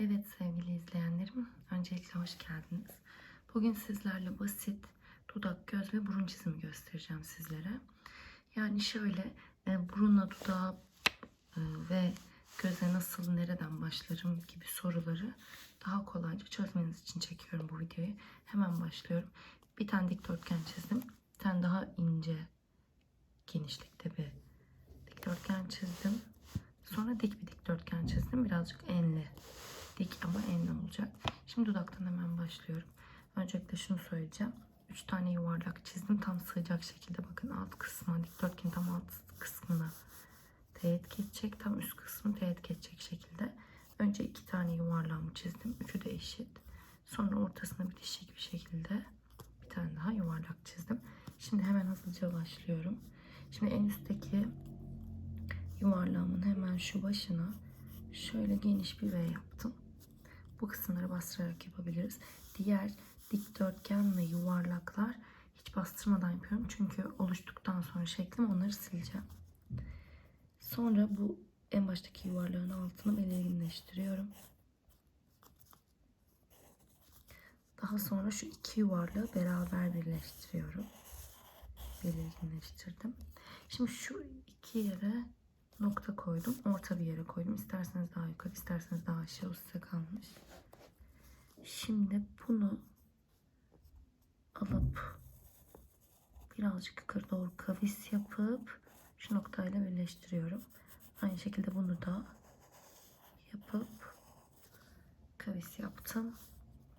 Evet sevgili izleyenlerim, öncelikle hoş geldiniz. Bugün sizlerle basit dudak, göz ve burun çizimi göstereceğim sizlere. Yani şöyle e, burunla dudağa e, ve göze nasıl, nereden başlarım gibi soruları daha kolayca çözmeniz için çekiyorum bu videoyu. Hemen başlıyorum. Bir tane dikdörtgen çizdim. Bir tane daha ince genişlikte bir dikdörtgen çizdim. Sonra dik bir dikdörtgen çizdim. Birazcık enli. Dik ama enli olacak. Şimdi dudaktan hemen başlıyorum. Öncelikle şunu söyleyeceğim. 3 tane yuvarlak çizdim. Tam sığacak şekilde bakın alt kısmına dikdörtgenin tam alt kısmına teğet geçecek. Tam üst kısmı teğet geçecek şekilde. Önce iki tane yuvarlağımı çizdim. Üçü de eşit. Sonra ortasına bitişik bir şekilde bir tane daha yuvarlak çizdim. Şimdi hemen hızlıca başlıyorum. Şimdi en üstteki yuvarlağımın hemen şu başına şöyle geniş bir V yaptım. Bu kısımları bastırarak yapabiliriz. Diğer dikdörtgen ve yuvarlaklar hiç bastırmadan yapıyorum. Çünkü oluştuktan sonra şeklim onları sileceğim. Sonra bu en baştaki yuvarlağın altını belirginleştiriyorum. Daha sonra şu iki yuvarlağı beraber birleştiriyorum. Belirginleştirdim. Şimdi şu iki yere nokta koydum. Orta bir yere koydum. İsterseniz daha yukarı, isterseniz daha aşağı. O size kalmış. Şimdi bunu alıp birazcık yukarı doğru kavis yapıp şu noktayla birleştiriyorum. Aynı şekilde bunu da yapıp kavis yaptım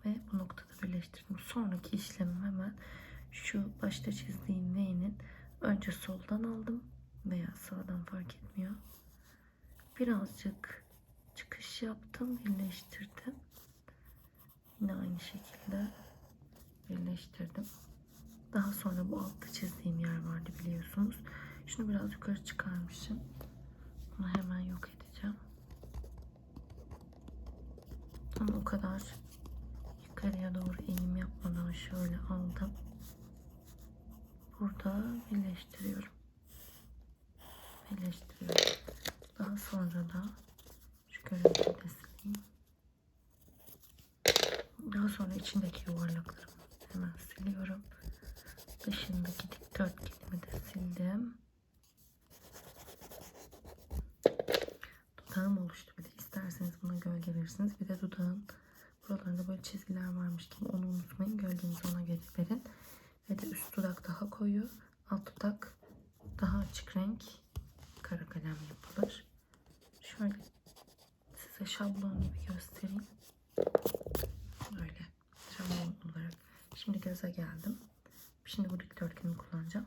ve bu noktada birleştirdim. Sonraki işlemim hemen şu başta çizdiğim V'nin önce soldan aldım veya sağdan fark etmiyor. Birazcık çıkış yaptım, birleştirdim. Yine aynı şekilde birleştirdim. Daha sonra bu altta çizdiğim yer vardı biliyorsunuz. Şunu biraz yukarı çıkarmışım. Bunu hemen yok edeceğim. Ama o kadar yukarıya doğru eğim yapmadan şöyle aldım. Burada birleştiriyorum. Birleştiriyorum. Daha sonra da şu görüntüyü sileyim. Daha sonra içindeki yuvarlaklarımı hemen siliyorum. Dışındaki dikdörtgenimi de sildim. Dudağım oluştu bir de. İsterseniz buna gölge verirsiniz. Bir de dudağın buralarında böyle çizgiler varmış gibi onu unutmayın. Gölgenizi ona göre verin. Ve de üst dudak daha koyu. Alt dudak daha açık renk size şablon gibi göstereyim. Böyle şablon olarak. Şimdi göze geldim. Şimdi bu dikdörtgeni kullanacağım.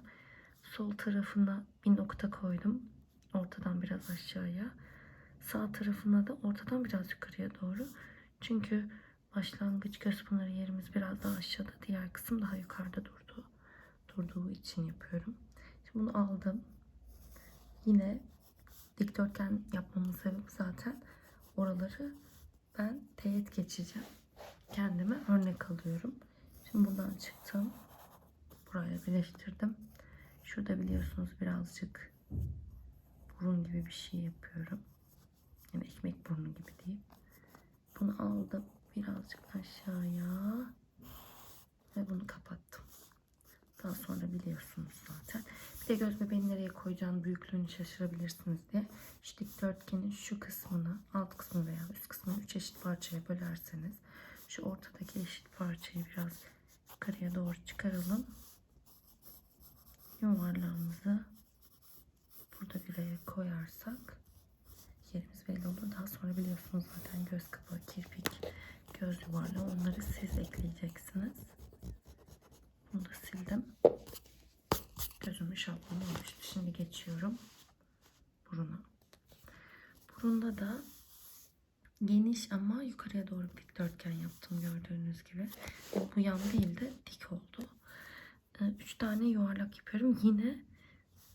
Sol tarafına bir nokta koydum. Ortadan biraz aşağıya. Sağ tarafına da ortadan biraz yukarıya doğru. Çünkü başlangıç göz pınarı yerimiz biraz daha aşağıda. Diğer kısım daha yukarıda durdu. Durduğu için yapıyorum. Şimdi bunu aldım. Yine dikdörtgen yapmamın sebebi zaten oraları ben teğet geçeceğim. Kendime örnek alıyorum. Şimdi buradan çıktım. Buraya birleştirdim. Şurada biliyorsunuz birazcık burun gibi bir şey yapıyorum. Yani ekmek burnu gibi diyeyim. Bunu aldım birazcık aşağıya ve bunu kapattım. Daha sonra biliyorsunuz zaten. Bir de göz bebeğini nereye koyacağını büyüklüğünü şaşırabilirsiniz diye. Şu dikdörtgenin şu kısmını, alt kısmını veya üst kısmını üç eşit parçaya bölerseniz şu ortadaki eşit parçayı biraz yukarıya doğru çıkaralım. Yuvarlağımızı burada yere koyarsak yerimiz belli olur. Daha sonra biliyorsunuz zaten göz kapağı, kirpik, göz yuvarlağı onları siz ekleyeceksiniz. Bunu da sildim. Gözümün şablonu oluştu. Şimdi geçiyorum buruna. Burunda da geniş ama yukarıya doğru dikdörtgen yaptım gördüğünüz gibi. Bu yan değil de dik oldu. 3 tane yuvarlak yapıyorum. Yine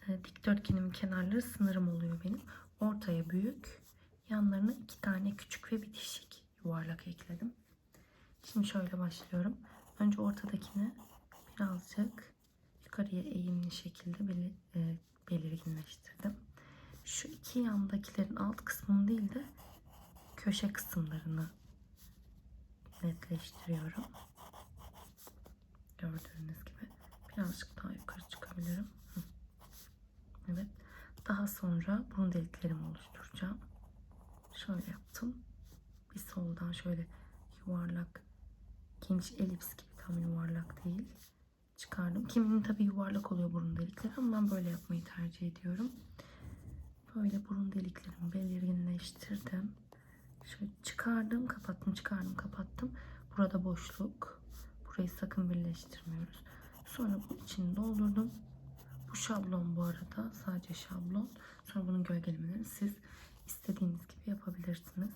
e, dikdörtgenimin kenarları sınırım oluyor benim. Ortaya büyük, yanlarına iki tane küçük ve bitişik yuvarlak ekledim. Şimdi şöyle başlıyorum. Önce ortadakini birazcık yukarıya eğimli şekilde belir, e, belirginleştirdim. Şu iki yandakilerin alt kısmını değil de köşe kısımlarını netleştiriyorum. Gördüğünüz gibi. Birazcık daha yukarı çıkabilirim. Evet. Daha sonra burun deliklerimi oluşturacağım. Şöyle yaptım. Bir soldan şöyle yuvarlak, geniş elips gibi tam yuvarlak değil. Çıkardım. Kiminin tabii yuvarlak oluyor burun delikleri ama ben böyle yapmayı tercih ediyorum. Böyle burun deliklerimi belirginleştirdim. Şöyle çıkardım, kapattım, çıkardım, kapattım. Burada boşluk. Burayı sakın birleştirmiyoruz. Sonra bu içini doldurdum. Bu şablon bu arada. Sadece şablon. Sonra bunun gölgelemelerini siz istediğiniz gibi yapabilirsiniz.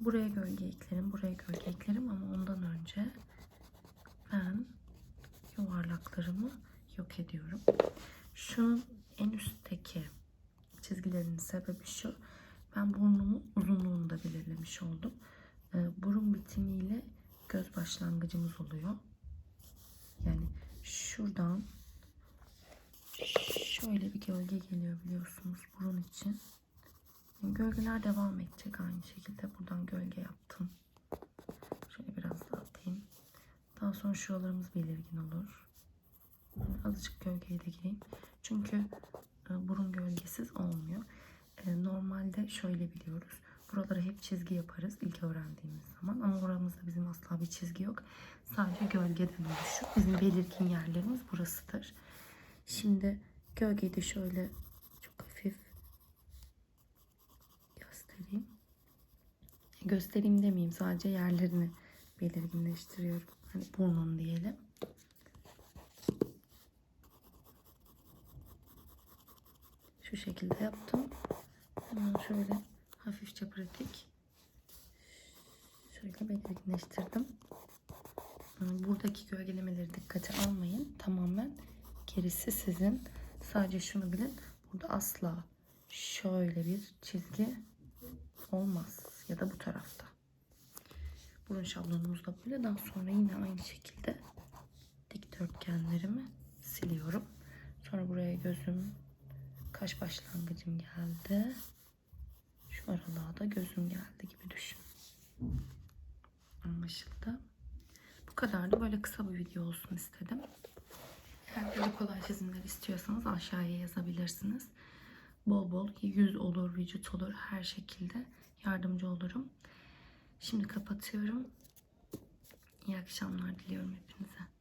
Buraya gölge eklerim, buraya gölge eklerim ama ondan önce ben yuvarlaklarımı yok ediyorum. Şunun en üstteki çizgilerinin sebebi şu. Ben burnumun uzunluğunu da belirlemiş oldum. Ee, burun bitimiyle göz başlangıcımız oluyor. Yani şuradan şöyle bir gölge geliyor biliyorsunuz burun için. Gölgeler devam edecek aynı şekilde. Buradan gölge yaptım. Şöyle biraz daha atayım. Daha sonra şuralarımız belirgin olur. Azıcık gölgeyi de gireyim. Çünkü e, burun gölgesiz olmuyor. E, Normalde şöyle biliyoruz. Buralara hep çizgi yaparız ilk öğrendiğimiz zaman. Ama oramızda bizim asla bir çizgi yok. Sadece gölgeden oluşur. Bizim belirgin yerlerimiz burasıdır. Şimdi gölgeyi de şöyle çok hafif göstereyim. Göstereyim demeyeyim. Sadece yerlerini belirginleştiriyorum. Hani burnun diyelim. Şu şekilde yaptım. Hemen şöyle hafifçe pratik. Şöyle belirginleştirdim. Buradaki gölgelemeleri dikkate almayın. Tamamen gerisi sizin. Sadece şunu bilin. Burada asla şöyle bir çizgi olmaz. Ya da bu tarafta. Burun şablonumuz da böyle. Daha sonra yine aynı şekilde dikdörtgenlerimi siliyorum. Sonra buraya gözüm kaş başlangıcım geldi. Şu aralığa da gözüm geldi gibi düşün. Anlaşıldı. Bu kadar da böyle kısa bir video olsun istedim. Eğer böyle kolay çizimler istiyorsanız aşağıya yazabilirsiniz. Bol bol yüz olur, vücut olur her şekilde yardımcı olurum. Şimdi kapatıyorum. İyi akşamlar diliyorum hepinize.